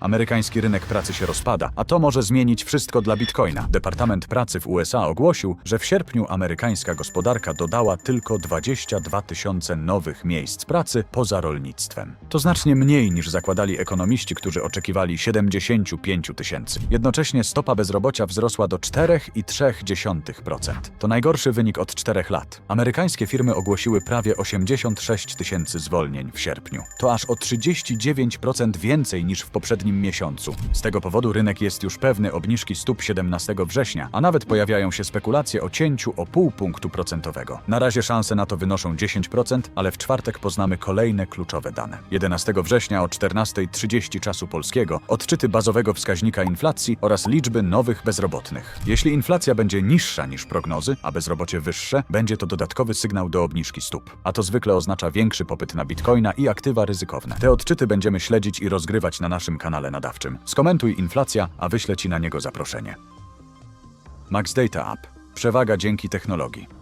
Amerykański rynek pracy się rozpada, a to może zmienić wszystko dla bitcoina. Departament Pracy w USA ogłosił, że w sierpniu amerykańska gospodarka dodała tylko 22 tysiące nowych miejsc pracy poza rolnictwem. To znacznie mniej niż zakładali ekonomiści, którzy oczekiwali 75 tysięcy. Jednocześnie stopa bezrobocia wzrosła do 4,3%. To najgorszy wynik od 4 lat. Amerykańskie firmy ogłosiły prawie 86 tysięcy zwolnień w sierpniu. To aż o 39% więcej niż w poprzednim miesiącu. Z tego powodu rynek jest już pewny obniżki stóp 17 września, a nawet pojawiają się spekulacje o cięciu o pół punktu procentowego. Na razie szanse na to wynoszą 10%, ale w czwartek poznamy kolejne kluczowe dane. 11 września o 14.30 czasu polskiego odczyty bazowego wskaźnika inflacji oraz liczby nowych bezrobotnych. Jeśli inflacja będzie niższa niż prognozy, a bezrobocie wyższe, będzie to dodatkowy sygnał do obniżki stóp. A to zwykle oznacza większy popyt na bitcoina i aktywa ryzykowne. Te odczyty będziemy śledzić i rozgrywać na naszym kanale nadawczym. Skomentuj inflacja, a wyślę Ci na niego zaproszenie. Max Data App. Przewaga dzięki technologii.